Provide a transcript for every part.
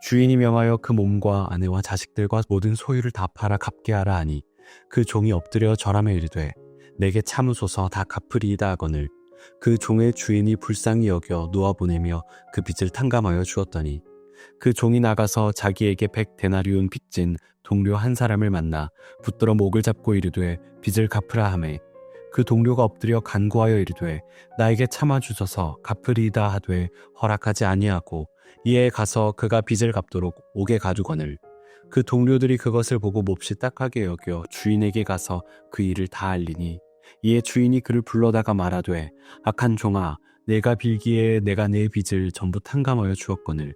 주인이 명하여 그 몸과 아내와 자식들과 모든 소유를 다 팔아 갚게 하라 하니 그 종이 엎드려 절하며 이르되 내게 참으소서 다 갚으리이다 하거늘. 그 종의 주인이 불쌍히 여겨 놓아 보내며 그 빚을 탕감하여 주었더니 그 종이 나가서 자기에게 백 데나리온 빚진 동료 한 사람을 만나 붙들어 목을 잡고 이르되 빚을 갚으라 하매 그 동료가 엎드려 간구하여 이르되 나에게 참아 주소서 갚으리이다 하되 허락하지 아니하고 이에 가서 그가 빚을 갚도록 옥에 가두거늘. 그 동료들이 그것을 보고 몹시 딱하게 여겨 주인에게 가서 그 일을 다 알리니 이에 주인이 그를 불러다가 말하되 악한 종아 내가 빌기에 내가 내 빚을 전부 탕감하여 주었거늘.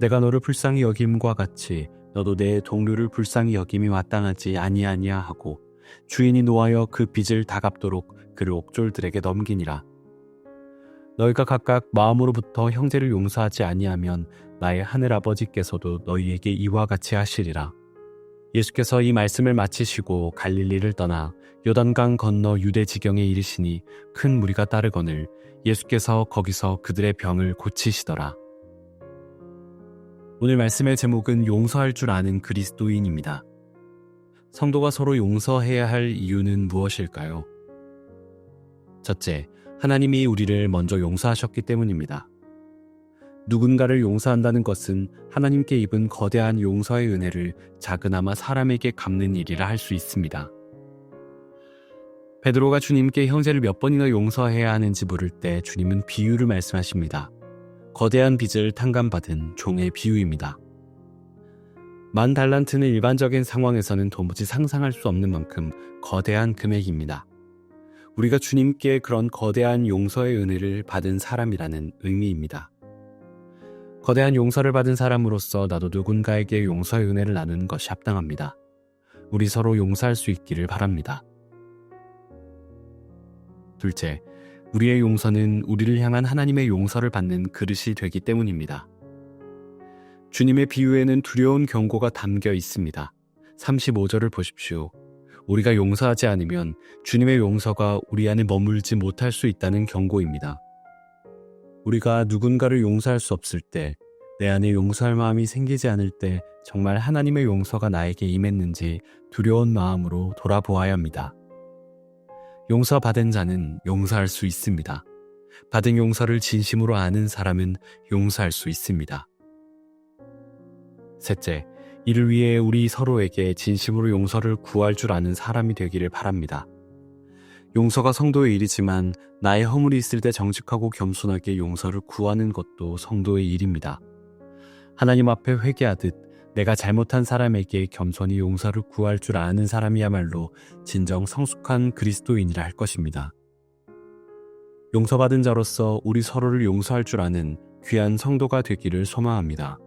내가 너를 불쌍히 여김과 같이 너도 내 동료를 불쌍히 여김이 마땅하지 아니하냐 하고 주인이 노하여 그 빚을 다 갚도록 그를 옥졸들에게 넘기니라 너희가 각각 마음으로부터 형제를 용서하지 아니하면 나의 하늘 아버지께서도 너희에게 이와 같이 하시리라. 예수께서 이 말씀을 마치시고 갈릴리를 떠나 요단강 건너 유대 지경에 이르시니 큰 무리가 따르거늘 예수께서 거기서 그들의 병을 고치시더라. 오늘 말씀의 제목은 용서할 줄 아는 그리스도인입니다. 성도가 서로 용서해야 할 이유는 무엇일까요? 첫째, 하나님이 우리를 먼저 용서하셨기 때문입니다. 누군가를 용서한다는 것은 하나님께 입은 거대한 용서의 은혜를 작은아마 사람에게 갚는 일이라 할 수 있습니다. 베드로가 주님께 형제를 몇 번이나 용서해야 하는지 물을 때 주님은 비유를 말씀하십니다. 거대한 빚을 탕감받은 종의 비유입니다. 만 달란트는 일반적인 상황에서는 도무지 상상할 수 없는 만큼 거대한 금액입니다. 우리가 주님께 그런 거대한 용서의 은혜를 받은 사람이라는 의미입니다. 거대한 용서를 받은 사람으로서 나도 누군가에게 용서의 은혜를 나누는 것이 합당합니다. 우리 서로 용서할 수 있기를 바랍니다. 둘째, 우리의 용서는 우리를 향한 하나님의 용서를 받는 그릇이 되기 때문입니다. 주님의 비유에는 두려운 경고가 담겨 있습니다. 35절을 보십시오. 우리가 용서하지 않으면 주님의 용서가 우리 안에 머물지 못할 수 있다는 경고입니다. 우리가 누군가를 용서할 수 없을 때, 내 안에 용서할 마음이 생기지 않을 때 정말 하나님의 용서가 나에게 임했는지 두려운 마음으로 돌아보아야 합니다. 용서받은 자는 용서할 수 있습니다. 받은 용서를 진심으로 아는 사람은 용서할 수 있습니다. 셋째, 이를 위해 우리 서로에게 진심으로 용서를 구할 줄 아는 사람이 되기를 바랍니다. 용서가 성도의 일이지만 나의 허물이 있을 때 정직하고 겸손하게 용서를 구하는 것도 성도의 일입니다. 하나님 앞에 회개하듯 내가 잘못한 사람에게 겸손히 용서를 구할 줄 아는 사람이야말로 진정 성숙한 그리스도인이라 할 것입니다. 용서받은 자로서 우리 서로를 용서할 줄 아는 귀한 성도가 되기를 소망합니다.